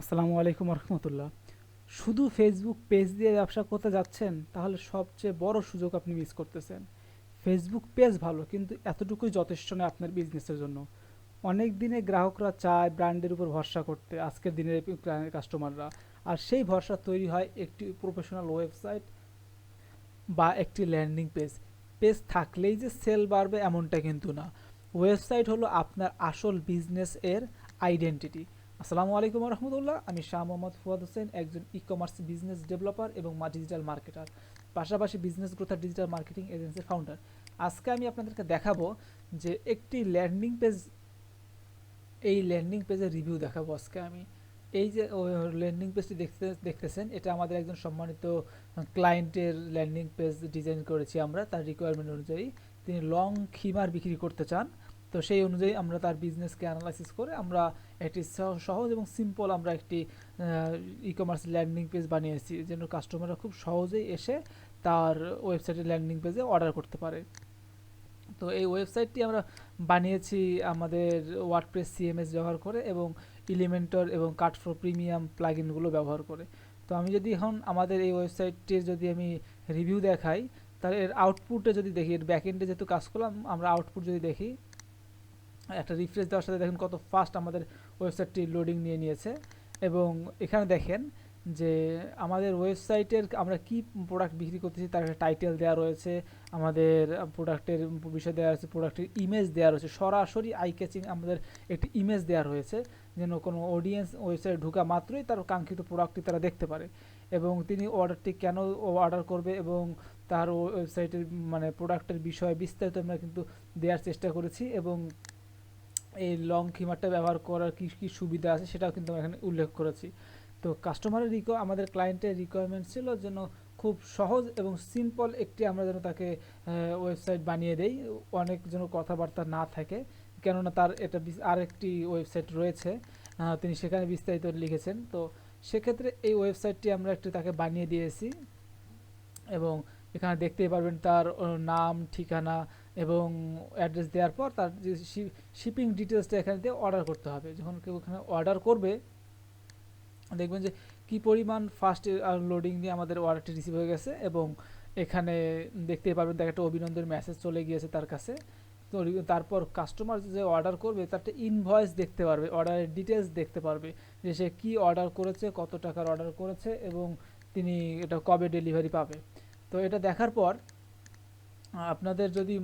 আসসালামু আলাইকুম রহমতুল্লাহ শুধু ফেসবুক পেজ দিয়ে ব্যবসা করতে যাচ্ছেন, তাহলে সবচেয়ে বড় সুযোগ আপনি মিস করতেছেন। ফেসবুক পেজ ভালো, কিন্তু এতটুকুই যথেষ্ট নয় আপনার বিজনেসের জন্য। অনেক দিনে গ্রাহকরা চায় ব্র্যান্ডের উপর ভরসা করতে, আজকের দিনের কাস্টমাররা আর সেই ভরসা তৈরি হয় একটি প্রফেশনাল ওয়েবসাইট বা একটি ল্যান্ডিং পেজ পেজ থাকলেই যে সেল বাড়বে এমনটা কিন্তু না। ওয়েবসাইট হলো আপনার আসল বিজনেস এর আইডেন্টিটি আসসালামু আলাইকুম রহমতুল্লাহ আমি শাহ মোহাম্মদ ফুয়াদ হোসেন, একজন ই কমার্স বিজনেস ডেভেলপার এবং মা ডিজিটাল মার্কেটার পাশাপাশি বিজনেস গ্রোথ আর ডিজিটাল মার্কেটিং এজেন্সির ফাউন্ডার আজকে আমি আপনাদেরকে দেখাবো যে একটি ল্যান্ডিং পেজ এই ল্যান্ডিং পেজের রিভিউ দেখাবো আজকে আমি। এই যে ল্যান্ডিং পেজটি দেখতে, দেখতেছেন, এটা আমাদের একজন সম্মানিত ক্লায়েন্টের ল্যান্ডিং পেজ ডিজাইন করেছি আমরা। তার রিকোয়ারমেন্ট অনুযায়ী তিনি লং খিমার বিক্রি করতে চান। তো সেই অনুযায়ী আমরা তার বিজনেসকে অ্যানালাইসিস করে আমরা একটি সহ- সহজ এবং সিম্পল আমরা একটি ই কমার্স ল্যান্ডিং পেজ বানিয়েছি যেন কাস্টমাররা খুব সহজেই এসে তার ওয়েবসাইটের ল্যান্ডিং পেজে অর্ডার করতে পারে। তো এই ওয়েবসাইটটি আমরা বানিয়েছি আমাদের ওয়ার্ডপ্রেস সিএমএস ব্যবহার করে এবং ইলিমেন্টর এবং কাটফ্রো প্রিমিয়াম প্লাগইনগুলো ব্যবহার করে। তো আমি যদি এখন আমাদের এই ওয়েবসাইটটির যদি আমি রিভিউ দেখাই, তাহলে এর আউটপুটে যদি দেখি, এর ব্যাকএন্ডে যেহেতু কাজ করলাম, আমরা আউটপুট যদি দেখি একটা রিফ্রেশ দেওয়ার সাথে দেখেন কত ফাস্ট আমাদের ওয়েবসাইটটি লোডিং নিয়ে নিয়েছে। এবং এখানে দেখেন যে আমাদের ওয়েবসাইটের আমরা কি প্রোডাক্ট বিক্রি করতেছি তার একটা টাইটেল দেওয়া রয়েছে, আমাদের প্রোডাক্টের বিষয় দেওয়া আছে প্রোডাক্টের ইমেজ দেওয়া রয়েছে, সরাসরি আই ক্যাচিং আমাদের একটি ইমেজ দেওয়া রয়েছে, যেন কোনো অডিয়েন্স ওয়েবসাইটে ঢোকা মাত্রই তার কাঙ্ক্ষিত প্রোডাক্টটি তারা দেখতে পারে। এবং তিনি অর্ডারটি কেন অর্ডার করবে এবং তার ওয়েবসাইটের মানে প্রোডাক্টের বিষয়ে বিস্তারিত আমরা কিন্তু দেওয়ার চেষ্টা করেছি এবং এই লং খিমারটা ব্যবহার করার কী কী সুবিধা আছে সেটাও কিন্তু আমরা এখানে উল্লেখ করেছি। তো কাস্টমারের রিকো আমাদের ক্লায়েন্টের রিকোয়ারমেন্ট ছিল যেন খুব সহজ এবং সিম্পল একটি আমরা যেন তাকে ওয়েবসাইট বানিয়ে দেই। অনেক যেন কথাবার্তা না থাকে, কেননা তার এটা আরেকটি ওয়েবসাইট রয়েছে তিনি সেখানে বিস্তারিত লিখেছেন। তো সেক্ষেত্রে এই ওয়েবসাইটটি আমরা একটু তাকে বানিয়ে দিয়েছি এবং এখানে দেখতেই পারবেন তার নাম, ঠিকানা এবং অ্যাড্রেস দেওয়ার পর তার যে শিপিং ডিটেলসটা এখানে দিয়ে অর্ডার করতে হবে। যখন কেউ এখানে অর্ডার করবে, দেখবেন যে কি পরিমাণ ফাস্ট লোডিং দিয়ে আমাদের অর্ডারটি রিসিভ হয়ে গেছে এবং এখানে দেখতেই পারবেন দেখ একটা অভিনন্দন মেসেজ চলে গিয়েছে তার কাছে। তো তারপর কাস্টমার যে অর্ডার করবে, তার একটা ইনভয়েস দেখতে পারবে, অর্ডারের ডিটেলস দেখতে পারবে যে সে কী অর্ডার করেছে, কত টাকার অর্ডার করেছে এবং তিনি এটা কবে ডেলিভারি পাবে। তো এটা দেখার পর, আপনাদের যদি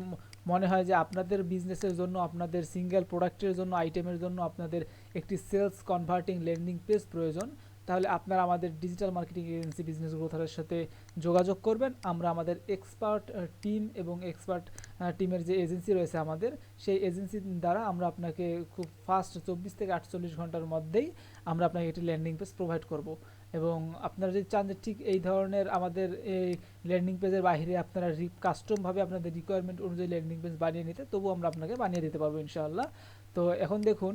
মনে হয় যে আপনাদের বিজনেসের জন্য, আপনাদের সিঙ্গেল প্রোডাক্টের জন্য আইটেমের জন্য আপনাদের একটি সেলস কনভার্টিং লেন্ডিং পেজ প্রয়োজন, তাহলে আপনারা আমাদের ডিজিটাল মার্কেটিং এজেন্সি বিজনেস গ্রোথারের সাথে যোগাযোগ করবেন। আমরা আমাদের এক্সপার্ট টিম এবং এক্সপার্ট টিমের যে এজেন্সি রয়েছে আমাদের, সেই এজেন্সি দ্বারা আমরা আপনাকে খুব ফাস্ট চব্বিশ থেকে আটচল্লিশ ঘণ্টার মধ্যেই আমরা আপনাকে একটি ল্যান্ডিং পেজ প্রোভাইড করব। এবং আপনারা যদি চান যে ঠিক এই ধরনের আমাদের এই ল্যান্ডিং পেজের বাইরে আপনারা কাস্টমভাবে আপনাদের রিকোয়ারমেন্ট অনুযায়ী ল্যান্ডিং পেজ বানিয়ে নিতে তবু আমরা আপনাকে বানিয়ে দিতে পারব ইনশাআল্লাহ। তো এখন দেখুন,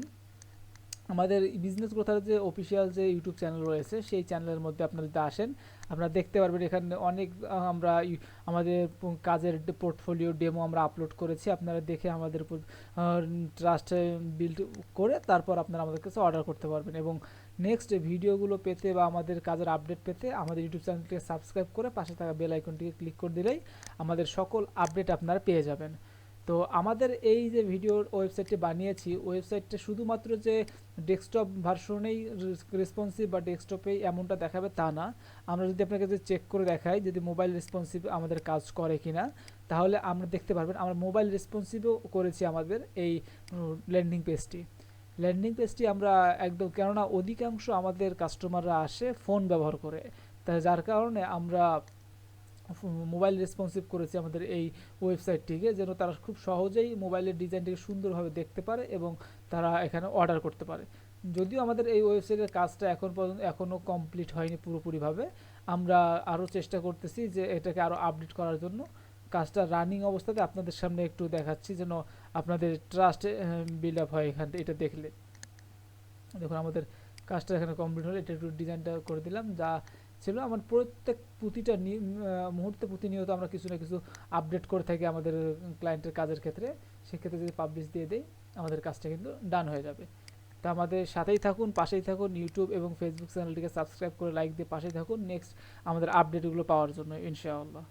আমাদের বিজনেস গ্রোথার যে অফিসিয়াল যে ইউটিউব চ্যানেল রয়েছে, সেই চ্যানেলের মধ্যে আপনারা যদি আসেন, আপনারা দেখতে পারবেন এখানে অনেক আমরা আমাদের কাজের পোর্টফোলিও ডেমো আমরা আপলোড করেছি। আপনারা দেখে আমাদের উপর ট্রাস্ট বিল্ড করে তারপর আপনারা আমাদের কাছে অর্ডার করতে পারবেন। এবং নেক্সট ভিডিওগুলো পেতে বা আমাদের কাজের আপডেট পেতে আমাদের ইউটিউব চ্যানেলটিকে সাবস্ক্রাইব করে পাশে থাকা বেল আইকনটিকে ক্লিক করে দিলেই আমাদের সকল আপডেট আপনারা পেয়ে যাবেন। তো আমাদের এই যে ভিডিওর ওয়েবসাইটটি বানিয়েছি ওয়েবসাইটটা শুধুমাত্র যে ডেস্কটপ ভার্সনেই রেসপন্সিভ বা ডেস্কটপেই এমনটা দেখাবে তা না। আমরা যদি আপনাকে যে চেক করে দেখাই যদি মোবাইল রেসপন্সিভ আমাদের কাজ করে কিনা, তাহলে আমরা দেখতে পারবেন আমরা মোবাইল রেসপন্সিভও করেছি আমাদের এই ল্যান্ডিং পেজটি ল্যান্ডিং পেজটি আমরা একদম, কেননা অধিকাংশ আমাদের কাস্টমাররা আসে ফোন ব্যবহার করে। তাই যার কারণে আমরা মোবাইল রেসপন্সিভ করেছি আমাদের এই ওয়েবসাইটটিকে, যেন তারা খুব সহজেই মোবাইলের ডিজাইনটিকে সুন্দরভাবে দেখতে পারে এবং তারা এখানে অর্ডার করতে পারে। যদিও আমাদের এই ওয়েবসাইটের কাজটা এখন পর্যন্ত, এখনও কমপ্লিট হয়নি পুরোপুরিভাবে। আমরা আরও চেষ্টা করতেছি যে এটাকে আরও আপডেট করার জন্য। কাজটা রানিং অবস্থাতে আপনাদের সামনে একটু দেখাচ্ছি যেন আপনাদের ট্রাস্ট বিল্ড আপ হয় এখান, এটা দেখলে। দেখুন, আমাদের কাজটা এখানে কমপ্লিট হলো, এটা একটু ডিজাইনটা করে দিলাম। যা ছিল আমার প্রত্যেক প্রতিটা মুহূর্তে প্রতিনিয়ত আমরা কিছু না কিছু আপডেট করে থাকি আমাদের ক্লায়েন্টের কাজের ক্ষেত্রে। সেক্ষেত্রে যদি পাবলিশ দিয়ে দেই, আমাদের কাজটা কিন্তু ডান হয়ে যাবে। তো আমাদের সাথেই থাকুন, পাশেই থাকুন ইউটিউব এবং ফেসবুক চ্যানেলটিকে সাবস্ক্রাইব করে লাইক দিয়ে পাশেই থাকুন। নেক্সট আমাদের আপডেটগুলো পাওয়ার জন্য, ইনশাআল্লাহ।